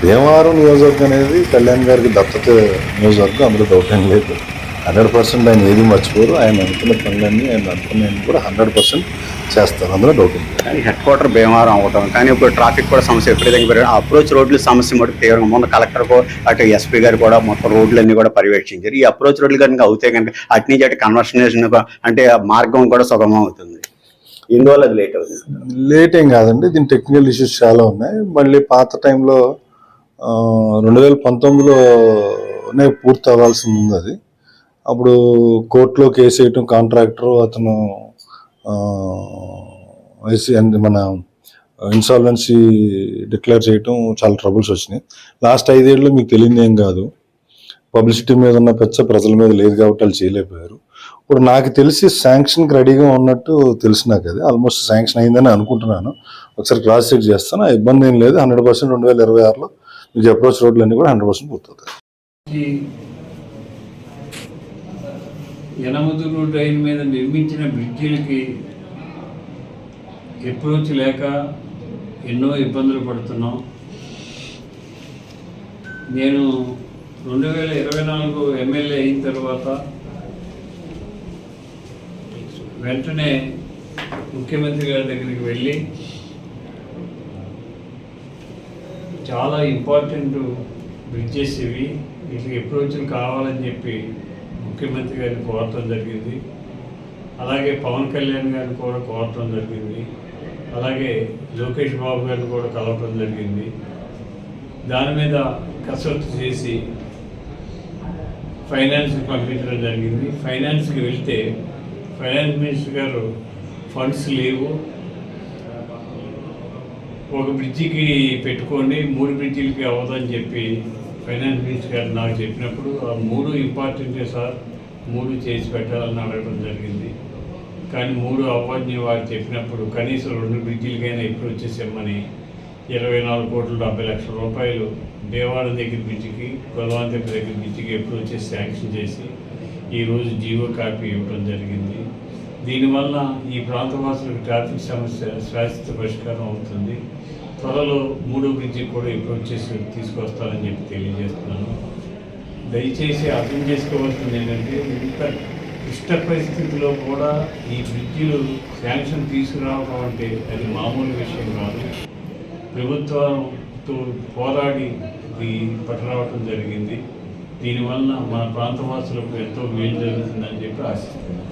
భీమవరం నియోజకవర్గం అనేది కళ్యాణ్ గారికి దత్తత నియోజకవర్గం అందులో డౌట్ ఏం లేదు. హండ్రెడ్ పర్సెంట్ ఆయన ఏది మర్చిపోరు ఆయన అనుకున్న పనులన్నీ ఆయన అనుకున్నవి కూడా హండ్రెడ్ పర్సెంట్ చేస్తారు అందులో డౌట్ ఉంది. కానీ హెడ్ క్వార్టర్ భీమవరం అవటం కానీ ఇప్పుడు ట్రాఫిక్ కూడా సమస్య విపరీతంగా పెరిగి ఆ అప్రోచ్ రోడ్ల సమస్య మటుకు తీవ్రంగా మొన్న కలెక్టర్ అటు ఎస్పీ గారు కూడా మొత్తం రోడ్లన్నీ కూడా పర్యవేక్షించారు. ఈ అప్రోచ్ రోడ్లు కనుక అవుతే కనుక అటు నుంచి అటు కన్వర్షనేషన్ అంటే ఆ మార్గం కూడా సుగమం అవుతుంది. ఇందువల్ల అది లేట్ అవుతుంది. లేట్ ఏం కాదండి దీని టెక్నికల్ ఇష్యూస్ చాలా ఉన్నాయి. మళ్ళీ పాత టైంలో రెండు వేల పంతొమ్మిదిలోనే పూర్తి అవ్వాల్సి ఉంది అది. అప్పుడు కోర్టులో కేసు వేయటం కాంట్రాక్టర్ అతను మన ఇన్సాల్వెన్సీ డిక్లేర్ చేయటం చాలా ట్రబుల్స్ వచ్చినాయి. లాస్ట్ ఐదేళ్ళు మీకు తెలియదు ఏం కాదు. పబ్లిసిటీ మీద ఉన్న పెచ్చ ప్రజల మీద లేదు కాబట్టి వాళ్ళు చేయలేకపోయారు. ఇప్పుడు నాకు తెలిసి శాంక్షన్కి రెడీగా ఉన్నట్టు తెలిసి నాకు అది. ఆల్మోస్ట్ శాంక్షన్ అయిందని అనుకుంటున్నాను. ఒకసారి క్రాస్ చెక్ చేస్తాను. ఇబ్బంది ఏం లేదు. హండ్రెడ్ పర్సెంట్ రెండు వేల ఇరవై ఆరులో ఇది అప్రోచ్ రోడ్లు కూడా హండ్రెడ్ పర్సెంట్ పూర్తవుతాయి. యనమదురు రైలు మీద నిర్మించిన బ్రిడ్జీలకి అప్రోచ్ లేక ఎన్నో ఇబ్బందులు పడుతున్నాం. నేను రెండు వేల ఇరవై నాలుగు ఎమ్మెల్యే అయిన తర్వాత వెంటనే ముఖ్యమంత్రి గారి దగ్గరికి వెళ్ళి చాలా ఇంపార్టెంట్ బ్రిడ్జెస్ ఇవి. వీటికి అప్రోచ్లు కావాలని చెప్పి ముఖ్యమంత్రి గారిని కోరటం జరిగింది. అలాగే పవన్ కళ్యాణ్ గారిని కూడా కోరటం జరిగింది. అలాగే లోకేష్ బాబు గారిని కూడా కలవటం జరిగింది. దాని మీద కసరత్తు చేసి ఫైనాన్స్కి పంపించడం జరిగింది. ఫైనాన్స్కి వెళ్తే ఫైనాన్స్ మినిస్టర్ గారు ఫండ్స్ లేవు. ఒక బ్రిడ్జికి పెట్టుకోండి మూడు బ్రిడ్జిలకి అవ్వదని చెప్పి ఫైనాన్స్ మినిస్టర్ గారు నాకు చెప్పినప్పుడు ఆ మూడు ఇంపార్టెంటే సార్ మూడు చేసి పెట్టాలని అడగడం జరిగింది. కానీ మూడు అవ్వని వారు చెప్పినప్పుడు కనీసం రెండు బ్రిడ్జిలకైనా ఎప్పుడు వచ్చేసామని ఇరవై నాలుగు కోట్ల డెబ్బై లక్షల రూపాయలు దేవాడ దగ్గర బ్రిడ్జికి గొలవాంతెప్ప దగ్గర బ్రిడ్జికి ఎప్పుడు వచ్చేసి శాంక్షన్ చేసి ఈరోజు జీవో కాపీ ఇవ్వడం జరిగింది. దీనివల్ల ఈ ప్రాంతవాసులకు ట్రాఫిక్ సమస్య శాశ్వత పరిష్కారం అవుతుంది. త్వరలో మూడో బ్రిడ్జి కూడా ఇప్పుడు చేసి తీసుకొస్తారని చెప్పి తెలియజేస్తున్నాను. దయచేసి అర్థం చేసుకోవాల్సింది ఏంటంటే ఇంత ఇష్ట పరిస్థితిలో కూడా ఈ బ్రిడ్జిలు శాంక్షన్ తీసుకురావడం అంటే అది మామూలు విషయం కాదు. ప్రభుత్వంతో పోరాడి ఇది పట్టరావటం జరిగింది. దీనివల్ల మన ప్రాంతవాసులకు ఎంతో మేలు జరుగుతుందని చెప్పి ఆశిస్తున్నాను.